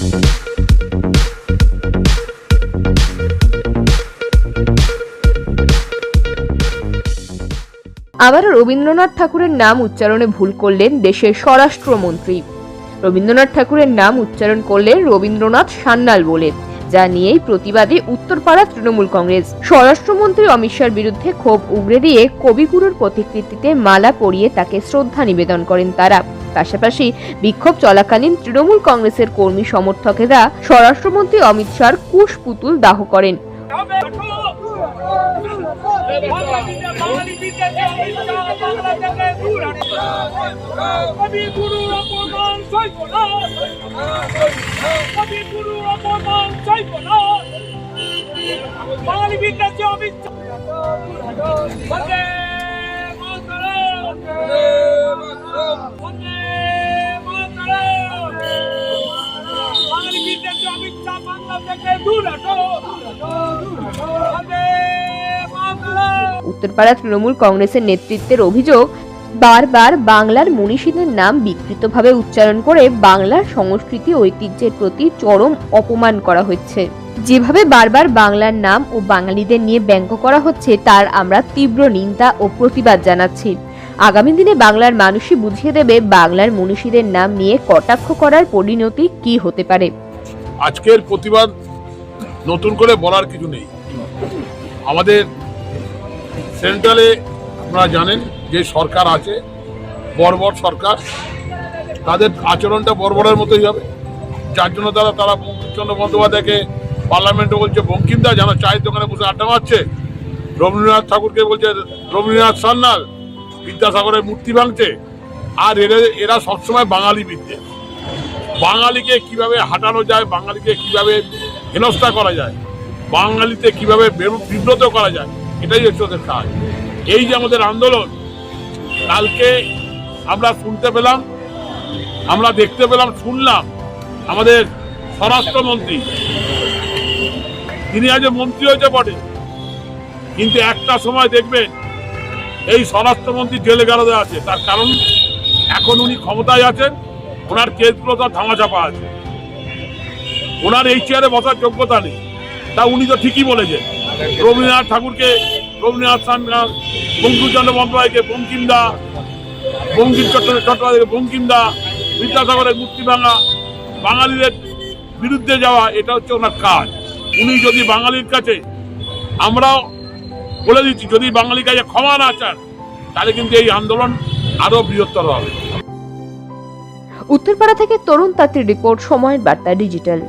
আবারও রবীন্দ্রনাথ ঠাকুরের নাম উচ্চারণে ভুল করলেন দেশের স্বরাষ্ট্রমন্ত্রী। রবীন্দ্রনাথ ঠাকুরের নাম উচ্চারণ করলেন রবীন্দ্রনাথ সান্যাল বলে যা নিয়েই প্রতিবাদে উত্তরপাড়া তৃণমূল কংগ্রেস। স্বরাষ্ট্রমন্ত্রী অমিত শাহর বিরুদ্ধে ক্ষোভ উগরে দিয়ে কবিগুরুর প্রতিকৃতিতে মালা পরিয়ে তাকে শ্রদ্ধা নিবেদন করেন তারা। পাশাপাশি বিক্ষোভ চলাকালীন তৃণমূল কংগ্রেসের কর্মী সমর্থকেরা স্বরাষ্ট্রমন্ত্রী অমিত শাহর কুশ পুতুল দাহ করেন। অপমান উত্তরপাড়া তৃণমূল কংগ্রেসের নেতৃত্বের অভিযোগ, বারবার বাংলার মনীষীদের নাম বিকৃতভাবে উচ্চারণ করে বাংলার সংস্কৃতি ঐতিহ্যের প্রতি চরম অপমান করা হচ্ছে। যেভাবে বারবার বাংলার নাম ও বাঙালিদের নিয়ে ব্যঙ্গ করা হচ্ছে, তার আমরা তীব্র নিন্দা ও প্রতিবাদ জানাচ্ছি। আগামী দিনে বাংলার মানুষই বুঝিয়ে দেবে বাংলার মনীষীদের নাম নিয়ে কটাক্ষ করার পরিণতি কি হতে পারে। আজকের প্রতিবাদ নতুন করে বলার কিছু নেই। আমাদের সেন্ট্রালে আপনারা জানেন যে সরকার আছে, বর্বর সরকার। তাদের আচরণটা বর্বরের মতোই হবে। যার জন্য তারা তারা বঙ্কিমচন্দ্র বন্দ্যোপাধ্যায়কে পার্লামেন্টে বলছে, বঙ্কিমদা যেন চায়ের দোকানে বসে আড্ডা মারছে। রবীন্দ্রনাথ ঠাকুরকে বলছে, রবীন্দ্রনাথ সান্যাল, বিদ্যাসাগরের মূর্তি ভাঙছে। আর এরা এরা সবসময় বাঙালি বিদ্যে। বাঙালিকে কীভাবে হাঁটানো যায়, বাঙালিকে কীভাবে হেনস্থা করা যায়। বাঙালিতে কীভাবে বেরু- বিব্রত করা যায়, এটাই হচ্ছে ওদের কাজ। এই যে আমাদের আন্দোলন, কালকে আমরা শুনতে পেলাম, আমরা দেখতে পেলাম, শুনলাম আমাদের স্বরাষ্ট্রমন্ত্রী। তিনি আজ মন্ত্রী হয়েছে বটে। কিন্তু একটা সময় দেখবেন, এই স্বরাষ্ট্রমন্ত্রী জেলে গেরদে আছে। তার কারণ এখন উনি ক্ষমতায় আছেন, ওনার কেসগুলো তার ধামাচাপা আছে। ওনার এই চেয়ারে বসার যোগ্যতা নেই। তা উনি তো ঠিকই বলেছেন। রবীন্দ্রনাথ ঠাকুরকে, রবীন্দ্রনাথ সান্যাল বঙ্কিমচন্দ্র বন্দ্যোপাধ্যায়কে বঙ্কিমদা বঙ্কিম চট্ট- চট্টোপাধ্যায়কে বঙ্কিমদা বিদ্যাসাগরের মূর্তি ভাঙা, বাঙালিদের বিরুদ্ধে যাওয়া, এটা হচ্ছে ওনার কাজ। উনি যদি বাঙালির কাছে, আমরাও বলে দিচ্ছি, যদি বাঙালির কাছে ক্ষমা না চান, তাহলে কিন্তু এই আন্দোলন আরও বৃহত্তর হবে। উত্তরপাড়া থেকে তরুণ তাঁতির রিপোর্ট, সময়ের বার্তা ডিজিটাল।